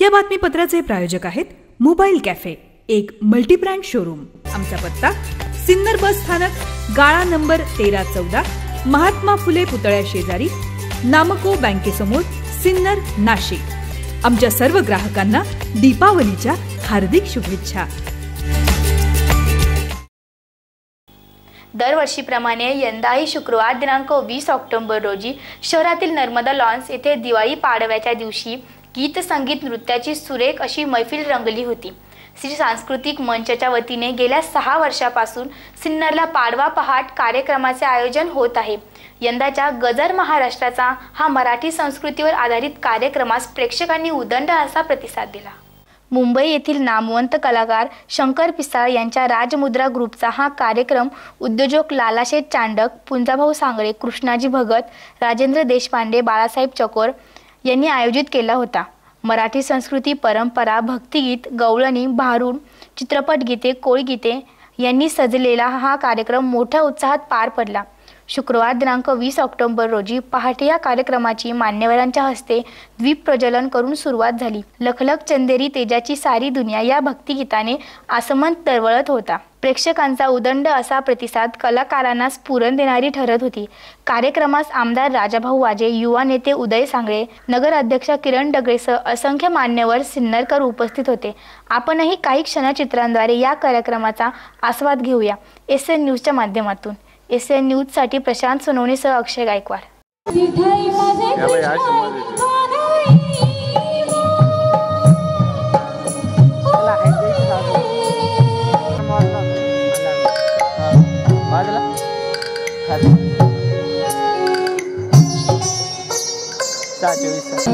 या बातमीपत्राचे प्रायोजक आहेत मोबाईल कॅफे एक मल्टीब्रँड शोरूम. आमचा पत्ता सिन्नर बस स्थानक गाळा नंबर तेरा चौदा महात्मा फुले पुतळ्या शेजारी नामको बँकेसमोर सिन्नर नाशिक. आमच्या सर्व ग्राहकांना दीपावलीच्या हार्दिक शुभेच्छा. दरवर्षीप्रमाणे यंदाही शुक्रवार दिनांक वीस ऑक्टोबर रोजी शहरातील नर्मदा लॉन्स येथे दिवाळी पाडव्याच्या दिवशी गीत संगीत नृत्याची सुरेख अशी मैफिल रंगली होती. श्री सांस्कृतिक मंचच्या वतीने गेल्या सहा वर्षापासून सिन्नरला पाडवा पहाट कार्यक्रमाचे आयोजन होत आहे. यंदाच्या गजर महाराष्ट्राचा हा मराठी संस्कृतीवर आधारित कार्यक्रमास प्रेक्षकांनी उदंड असा प्रतिसाद दिला. मुंबई येथील नामवंत कलाकार शंकर पिसाळ यांच्या राजमुद्रा ग्रुपचा हा कार्यक्रम उद्योजक लालाशेठ चांडक पुंजाभाऊ सांगळे कृष्णाजी भगत राजेंद्र देशपांडे बाळासाहेब चकोर यांनी आयोजित केला होता. मराठी संस्कृती परंपरा भक्तिगीत गवळणी भारूड चित्रपट गीते कोळगीते यांनी सजलेला हा कार्यक्रम मोठ्या उत्साहात पार पडला. शुक्रवार दिनांक वीस ऑक्टोबर रोजी पहाटे या कार्यक्रमाची मान्यवरांच्या हस्ते द्वीप प्रज्वलन करून सुरुवात झाली. लखलख चंदेरी तेजाची सारी दुनिया या भक्तिगीताने आसमंत तरवळत होता. प्रेक्षकांचा उदंड असा प्रतिसाद कलाकारांना स्फुरण देणारी ठरत होती. कार्यक्रमास आमदार राजाभाऊ वाजे युवा नेते उदय सांगळे नगर अध्यक्ष किरण डगळेसह असंख्य मान्यवर सिन्नरकर उपस्थित होते. आपणही काही क्षणचित्रांद्वारे या कार्यक्रमाचा आस्वाद घेऊया. एस एन न्यूजच्या माध्यमातून. एस एन न्यूजसाठी प्रशांत सोनवणेसह अक्षय Gaikwad. thật ra chơi sao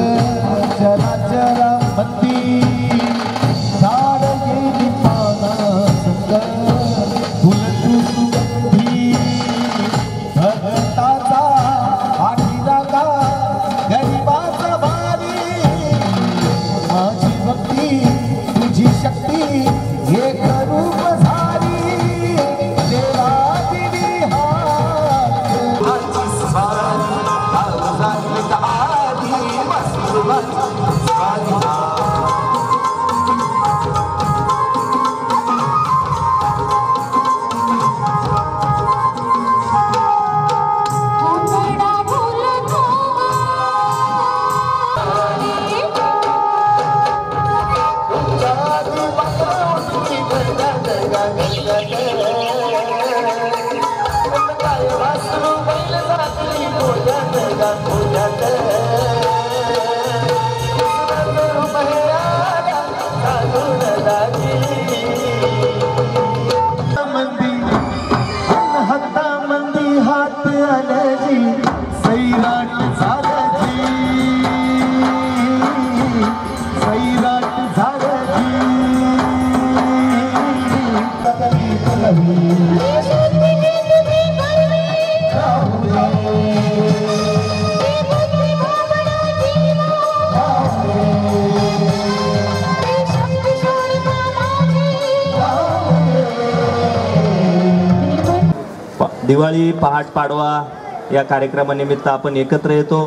Diwali पहाट पाडवा या कार्यक्रमानिमित्त आपण एकत्र येतो.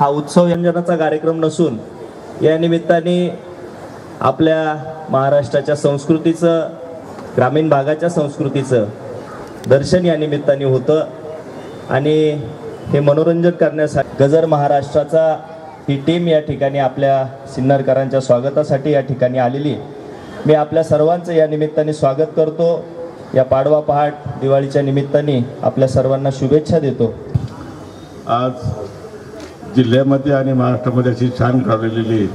हा उत्सव व्यंजनाचा कार्यक्रम नसून या निमित्ताने आपल्या महाराष्ट्राच्या संस्कृतीचं ग्रामीण भागाच्या संस्कृतीचं दर्शन या निमित्ताने होतं. आणि हे मनोरंजन करण्यासाठी गजर महाराष्ट्राचा ही टीम या ठिकाणी आपल्या सिन्नरकरांच्या स्वागतासाठी या ठिकाणी आलेली मी आपल्या सर्वांचं या निमित्ताने स्वागत करतो. या पाडवा पहाट दिवाळीच्या निमित्ताने आपल्या सर्वांना शुभेच्छा देतो. आज जिल्ह्यामध्ये आणि महाराष्ट्रामध्ये अशी छान काढलेली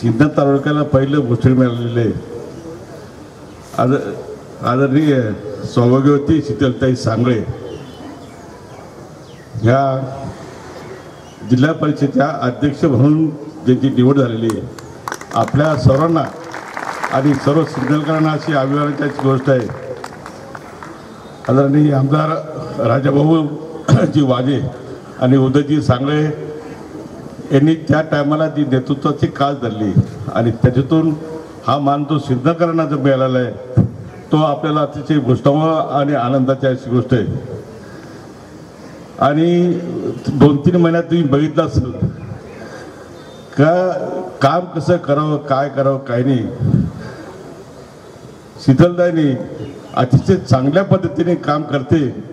सिन्नर तालुक्याला पहिलं भूषण मिळालेले आहे. आद आदरणीय सौभाग्यवती शीतलताई सांगळे ह्या जिल्हा परिषदेच्या अध्यक्ष म्हणून ज्यांची निवड झालेली आहे. आपल्या सर्वांना आणि सर्व सिन्नरकरांना अशी अभिमानाची गोष्ट आहे. आदरणीय आमदार राजाभाऊ जी वाजे आणि उदयजी सांगळे यांनी त्या टायमाला जी नेतृत्वाची काळ धरली आणि त्याच्यातून हा मान जो सिद्धकरणा जो मिळालेला आहे तो आपल्याला अतिशय गोष्टाव आणि आनंदाची अशी गोष्ट आहे. आणि दोन तीन महिन्यात तुम्ही बघितलं असेल का काम कसं करावं काय करावं काय नाही. शीतलदायनी अतिशय चांगल्या पद्धतीने काम करते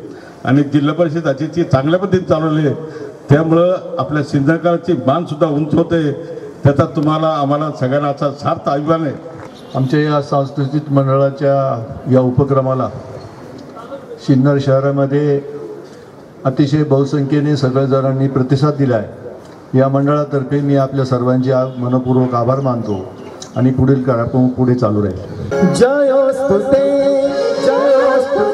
आणि जिल्हा परिषद अतिशय चांगल्या पद्धतीने चालवले त्यामुळं आपल्या सिंधकाराची मानसुद्धा उंच होते. त्याचा तुम्हाला आम्हाला सगळ्यांना असा सार्थ अभिमान आहे. आमच्या या सांस्कृतिक मंडळाच्या या उपक्रमाला सिन्नर शहरामध्ये अतिशय बहुसंख्येने सगळ्याजणांनी प्रतिसाद दिला आहे. या मंडळातर्फे मी आपल्या सर्वांचे मनपूर्वक आभार मानतो. आणि पुढील कार्यक्रम पुढे चालू राहील. जय ते जयोस्तु